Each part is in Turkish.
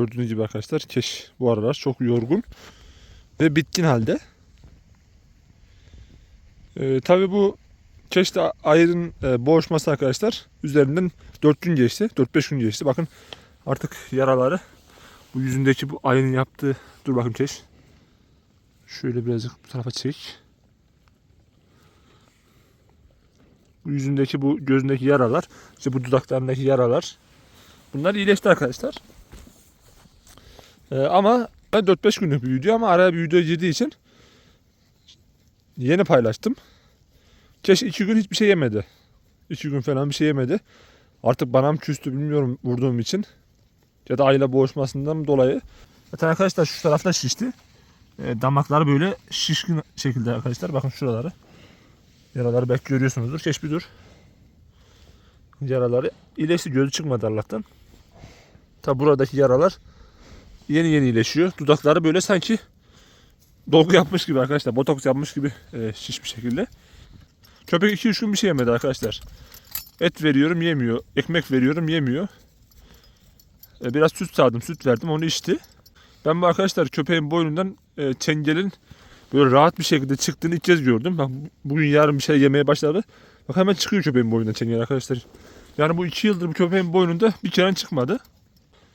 Gördüğünüz gibi arkadaşlar keş bu aralar çok yorgun ve bitkin halde. Ee, Tabi bu keşte ayırın e, boğuşması arkadaşlar üzerinden 4 gün geçti. 4-5 gün geçti. Bakın artık yaraları bu yüzündeki bu ayının yaptığı dur bakayım keş. Şöyle birazcık bu tarafa çek. Bu yüzündeki bu gözündeki yaralar, işte bu dudaklarındaki yaralar bunlar iyileşti arkadaşlar. Ee, ama 4-5 günlük bir video ama araya bir video girdiği için yeni paylaştım. Keş 2 gün hiçbir şey yemedi. 2 gün falan bir şey yemedi. Artık bana mı küstü bilmiyorum vurduğum için. Ya da ayla boğuşmasından dolayı. Zaten arkadaşlar şu tarafta şişti. E, damakları böyle şişkin şekilde arkadaşlar. Bakın şuraları. Yaraları belki görüyorsunuzdur. Dur. Yaraları iyileşti. Gözü çıkmadı Allah'tan. Tabi buradaki yaralar yeni yeni iyileşiyor. Dudakları böyle sanki dolgu yapmış gibi arkadaşlar. Botoks yapmış gibi e, şişmiş şekilde. Köpek 2-3 gün bir şey yemedi arkadaşlar. Et veriyorum yemiyor. Ekmek veriyorum yemiyor. E, biraz süt sağdım. Süt verdim. Onu içti. Ben bu arkadaşlar köpeğin boynundan e, çengelin böyle rahat bir şekilde çıktığını ilk kez gördüm. Bak bugün yarın bir şey yemeye başladı. Bak hemen çıkıyor köpeğin boynundan çengel arkadaşlar. Yani bu iki yıldır bu köpeğin boynunda bir kere çıkmadı.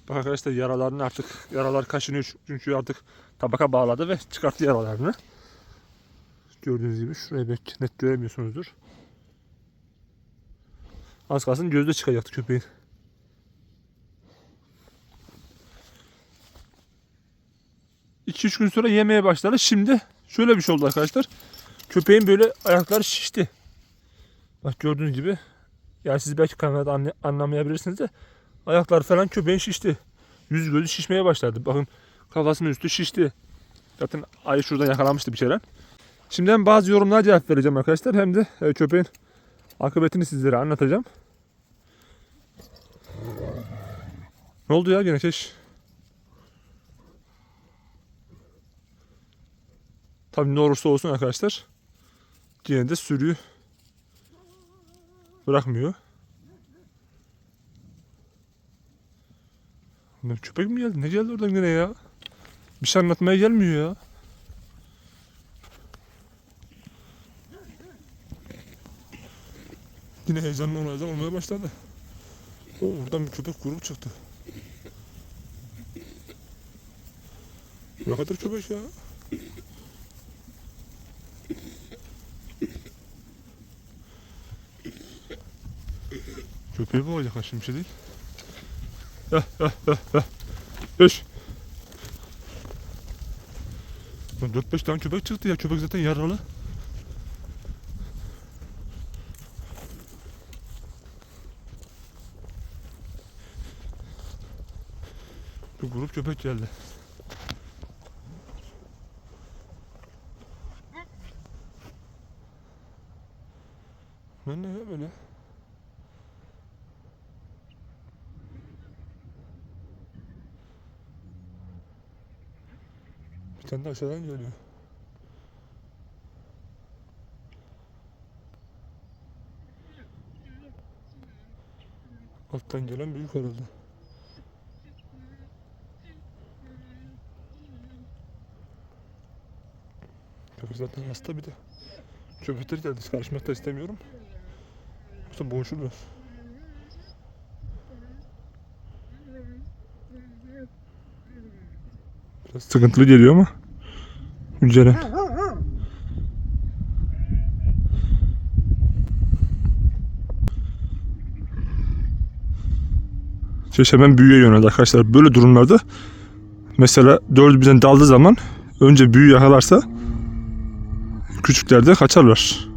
Bak arkadaşlar yaralarını artık yaralar kaşınıyor çünkü artık tabaka bağladı ve çıkarttı yaralarını. Gördüğünüz gibi şurayı belki net göremiyorsunuzdur. Az kalsın gözde çıkacaktı köpeğin. İki üç gün sonra yemeye başladı. Şimdi şöyle bir şey oldu arkadaşlar. Köpeğin böyle ayakları şişti. Bak gördüğünüz gibi. Yani siz belki kamerada anla- anlamayabilirsiniz de ayaklar falan köpeğin şişti. Yüz gözü şişmeye başladı. Bakın kafasının üstü şişti. Zaten ayı şuradan yakalamıştı bir kere. Şimdi hem bazı yorumlara cevap vereceğim arkadaşlar hem de e, köpeğin akıbetini sizlere anlatacağım. Ne oldu ya gene keş? Tabii ne olursa olsun arkadaşlar yine de sürüyü bırakmıyor. Ne köpek mi geldi? Ne geldi oradan gene ya? Bir şey anlatmaya gelmiyor ya. Yine heyecanlı olmaya olmaya başladı. O buradan bir köpek grubu çıktı. Ne kadar köpek ya? Köpeği boğacaklar şimdi bir şey değil. Beş. Lan 4-5 tane köpek çıktı ya. Köpek zaten yaralı. Bir grup köpek geldi. Ne ne ya böyle? Tane de aşağıdan geliyor. Alttan gelen büyük herhalde. Köpek zaten hasta bir de. Köpekler geldi. Karışmak da istemiyorum. Yoksa boğuşurlar. Biraz sıkıntılı geliyor ama. Mücadele. Şey hemen büyüye yöneldi arkadaşlar. Böyle durumlarda mesela dördü birden daldığı zaman önce büyü yakalarsa küçükler de kaçarlar.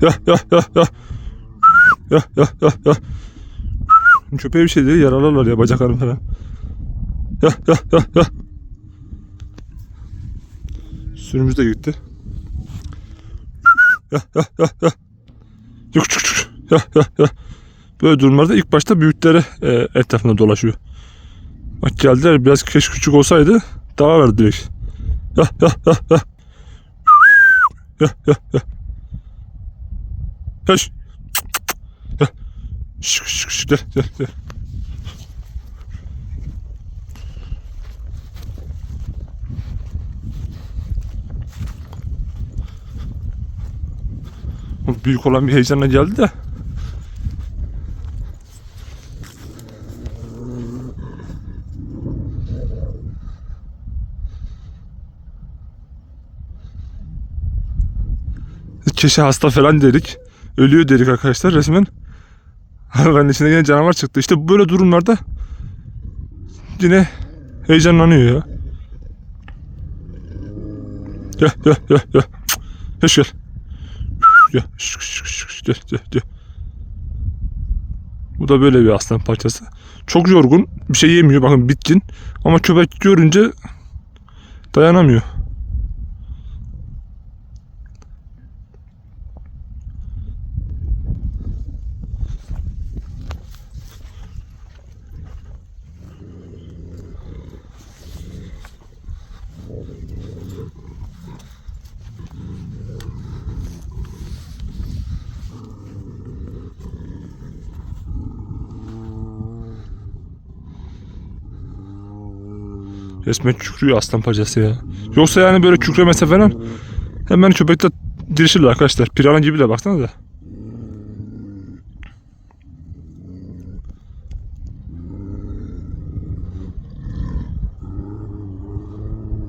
Ya ya ya ya. Ya ya ya ya. Köpeğe bir şey değil yaralarlar ya bacaklarım falan. Sürümüz de gitti. Ya ya ya ya. Yok çık. Böyle durumlarda ilk başta büyükleri e, etrafında dolaşıyor. Bak geldiler biraz keş küçük olsaydı daha verdi direkt. Ya ya ya ya. Ya ya ya. Keş. Ya. Şık şık şık gel gel gel. Büyük olan bir heyecanla geldi de. Keşe hasta falan dedik. Ölüyor dedik arkadaşlar resmen. Hayvanın içinde yine canavar çıktı. İşte böyle durumlarda yine heyecanlanıyor ya. Gel gel gel gel. Hoş gel. Gel. şık, şık, şık, Gel gel gel. Bu da böyle bir aslan parçası. Çok yorgun. Bir şey yemiyor. Bakın bitkin. Ama köpek görünce dayanamıyor. Resmen kükrüyor aslan parçası ya. Yoksa yani böyle kükremese falan hemen köpekte dirişirler arkadaşlar. Pirana gibi de baksana da.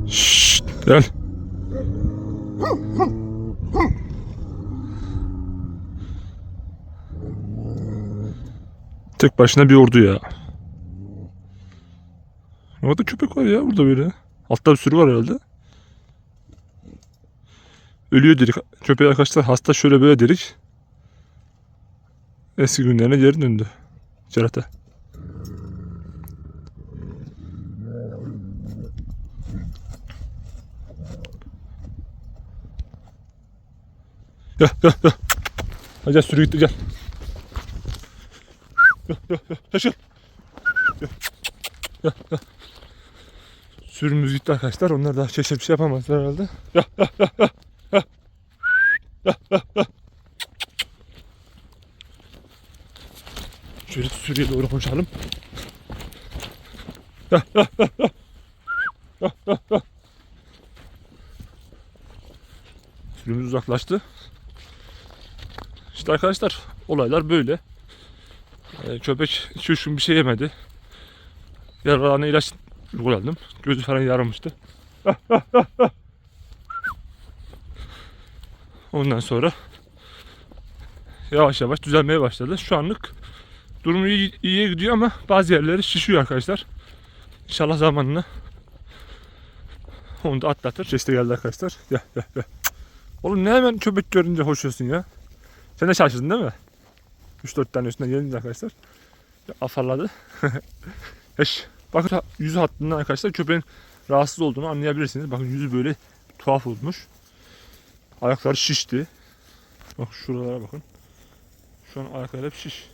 Şşt, gel. Tek başına bir ordu ya. Orada köpek var ya burada böyle. Altta bir sürü var herhalde. Ölüyor dedik. Köpeği arkadaşlar hasta şöyle böyle dedik. Eski günlerine geri döndü. Cerate. Gel gel gel. Hadi gel sürü gitti gel. Gel gel gel. Gel gel. Sürümüz gitti arkadaşlar. Onlar daha çeşit bir şey yapamazlar herhalde. Şöyle sürüye doğru ya. Sürümüz uzaklaştı. İşte arkadaşlar olaylar böyle. Ee, köpek 2-3 gün bir şey yemedi. Yaralarına ilaç uyguladım. Gözü falan yaramıştı. Ondan sonra yavaş yavaş düzelmeye başladı. Şu anlık durumu iyi, iyiye gidiyor ama bazı yerleri şişiyor arkadaşlar. İnşallah zamanla onu da atlatır. Çeşte geldi arkadaşlar. Gel gel gel. Oğlum ne hemen köpek görünce hoşuyorsun ya. Sen de şaşırdın değil mi? 3-4 tane üstüne gelince arkadaşlar. Afalladı. Eş. Bakın yüzü hattından arkadaşlar köpeğin rahatsız olduğunu anlayabilirsiniz. Bakın yüzü böyle tuhaf olmuş. Ayakları şişti. Bak şuralara bakın. Şu an ayakları hep şiş.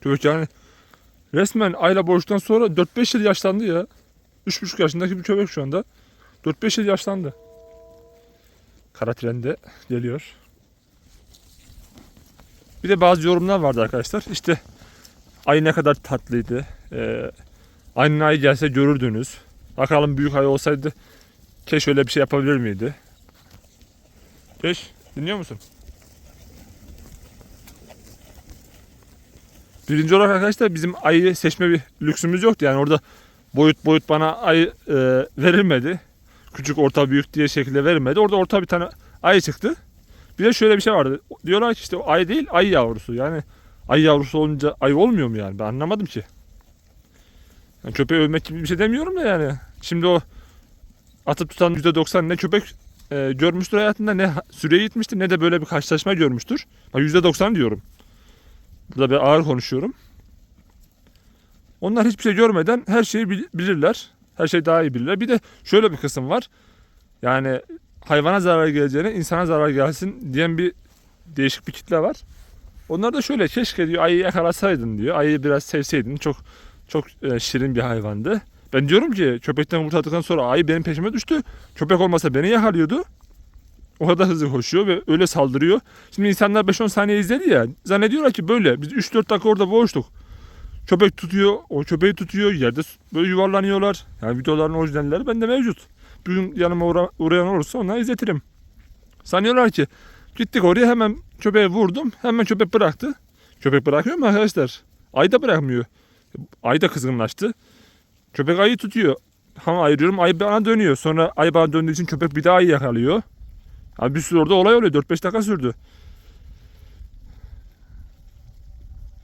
Köpek yani resmen ayla boğuştan sonra 4-5 yıl yaşlandı ya. 3,5 yaşındaki bir köpek şu anda. 4-5 yıl yaşlandı. Kara tren geliyor. Bir de bazı yorumlar vardı arkadaşlar. İşte ay ne kadar tatlıydı. Ee, aynı ay gelse görürdünüz. Bakalım büyük ay olsaydı keş öyle bir şey yapabilir miydi? Keş dinliyor musun? Birinci olarak arkadaşlar bizim ayı seçme bir lüksümüz yoktu. Yani orada boyut boyut bana ayı e, verilmedi. Küçük, orta, büyük diye şekilde verilmedi. Orada orta bir tane ayı çıktı. Bir de şöyle bir şey vardı. Diyorlar ki işte ay değil, ayı yavrusu. Yani ayı yavrusu olunca ayı olmuyor mu yani? Ben anlamadım ki. Yani köpeği övmek gibi bir şey demiyorum da yani. Şimdi o atıp tutan %90 ne köpek e, görmüştür hayatında ne süreye gitmiştir ne de böyle bir karşılaşma görmüştür. Ha, %90 diyorum. Burada bir ağır konuşuyorum. Onlar hiçbir şey görmeden her şeyi bil- bilirler. Her şeyi daha iyi bilirler. Bir de şöyle bir kısım var. Yani hayvana zarar geleceğine insana zarar gelsin diyen bir değişik bir kitle var. Onlar da şöyle keşke diyor ayıyı yakalasaydın diyor. Ayıyı biraz sevseydin çok çok e, şirin bir hayvandı. Ben diyorum ki köpekten kurtardıktan sonra ayı benim peşime düştü. Köpek olmasa beni yakalıyordu. O kadar hızlı koşuyor ve öyle saldırıyor. Şimdi insanlar 5-10 saniye izledi ya. Zannediyorlar ki böyle. Biz 3-4 dakika orada boğuştuk. Köpek tutuyor. O köpeği tutuyor. Yerde böyle yuvarlanıyorlar. Yani videoların orijinalleri bende mevcut. Bir gün yanıma uğra- uğrayan olursa onları izletirim. Sanıyorlar ki gittik oraya hemen köpeği vurdum. Hemen köpek bıraktı. Köpek bırakıyor mu arkadaşlar? Ay da bırakmıyor. Ay da kızgınlaştı. Köpek ayı tutuyor. Ama ayırıyorum ayı bana dönüyor. Sonra ay bana döndüğü için köpek bir daha ayı yakalıyor. Abi bir sürü orada olay oluyor. 4-5 dakika sürdü.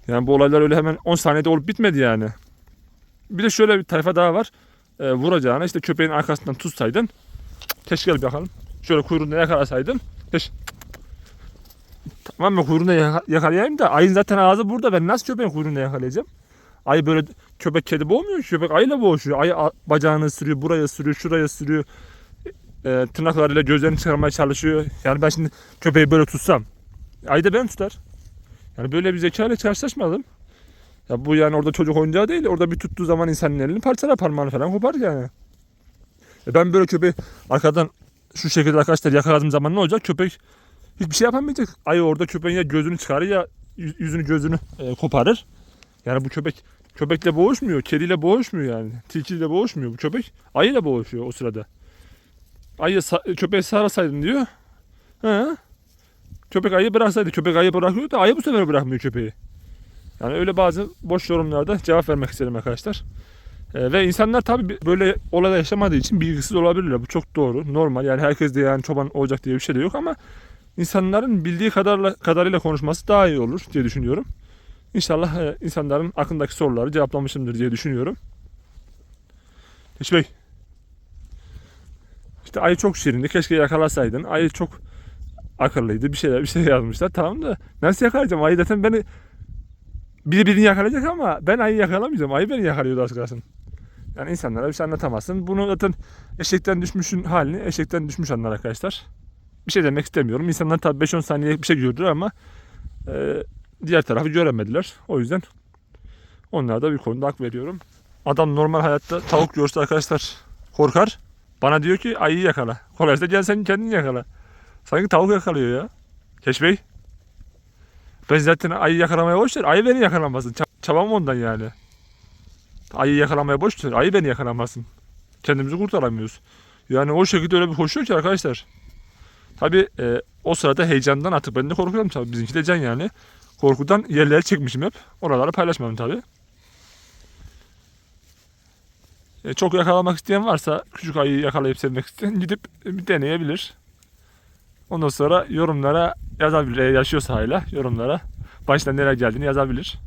Yani bu olaylar öyle hemen 10 saniyede olup bitmedi yani. Bir de şöyle bir tayfa daha var. Ee, vuracağına işte köpeğin arkasından tutsaydın. Gel bakalım. Şöyle kuyruğunu yakalasaydın. Keş. Tamam mı kuyruğunu yaka- yakalayayım da ayın zaten ağzı burada. Ben nasıl köpeğin kuyruğunu yakalayacağım? Ayı böyle köpek kedi boğmuyor ki. Köpek ayıyla boğuşuyor. Ayı a- bacağını sürüyor, buraya sürüyor, şuraya sürüyor. E, tırnaklarıyla gözlerini çıkarmaya çalışıyor. Yani ben şimdi köpeği böyle tutsam. Ayı da beni tutar. Yani böyle bir zekayla karşılaşmadım. Ya bu yani orada çocuk oyuncağı değil. Orada bir tuttuğu zaman insanın elini parçalar parmağını falan kopar yani. E ben böyle köpeği arkadan şu şekilde arkadaşlar yakaladığım zaman ne olacak? Köpek hiçbir şey yapamayacak. Ayı orada köpeğin ya gözünü çıkarır ya yüz- yüzünü gözünü e, koparır. Yani bu köpek köpekle boğuşmuyor, kediyle boğuşmuyor yani. Tilkiyle boğuşmuyor bu köpek. Ayıyla boğuşuyor o sırada. Ayı köpeği sarsaydın diyor. He. Köpek ayı bıraksaydı. Köpek ayı bırakıyor da ayı bu sefer bırakmıyor köpeği. Yani öyle bazı boş yorumlarda cevap vermek istedim arkadaşlar. Ee, ve insanlar tabii bi- böyle olayda yaşamadığı için bilgisiz olabilirler. Bu çok doğru. Normal. Yani herkes de yani çoban olacak diye bir şey de yok ama insanların bildiği kadarla, kadarıyla konuşması daha iyi olur diye düşünüyorum. İnşallah e, insanların aklındaki soruları cevaplamışımdır diye düşünüyorum. Hiç Bey. İşte ayı çok şirindi. Keşke yakalasaydın. Ayı çok akıllıydı. Bir şeyler bir şey yazmışlar. Tamam da nasıl yakalayacağım? Ayı zaten beni biri birini yakalayacak ama ben ayı yakalamayacağım. Ayı beni yakalıyordu az kalsın. Yani insanlara bir şey anlatamazsın. Bunu zaten eşekten düşmüşün halini eşekten düşmüş anlar arkadaşlar. Bir şey demek istemiyorum. İnsanlar tabii 5-10 saniye bir şey gördüler ama e, diğer tarafı göremediler. O yüzden onlara da bir konuda hak veriyorum. Adam normal hayatta tavuk görse arkadaşlar korkar. Bana diyor ki ayıyı yakala. Kolaysa gel sen kendin yakala. Sanki tavuk yakalıyor ya. Keş Bey. Ben zaten ayı yakalamaya boş. Ayı beni yakalamasın. Ça- çabam ondan yani. Ayı yakalamaya boş. Ayı beni yakalamasın. Kendimizi kurtaramıyoruz. Yani o şekilde öyle bir koşuyor ki arkadaşlar. Tabi o sırada heyecandan artık ben de korkuyorum tabii. Bizimki de can yani. Korkudan yerlere çekmişim hep. Oraları paylaşmadım tabi. E, çok yakalamak isteyen varsa küçük ayıyı yakalayıp sevmek isteyen gidip e, bir deneyebilir. Ondan sonra yorumlara yazabilir. Yaşıyorsa hala yorumlara baştan nereye geldiğini yazabilir.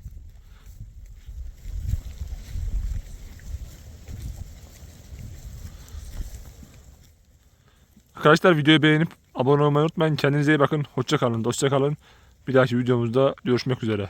Arkadaşlar videoyu beğenip abone olmayı unutmayın. Kendinize iyi bakın. Hoşça kalın. Dostça kalın. Bir dahaki videomuzda görüşmek üzere.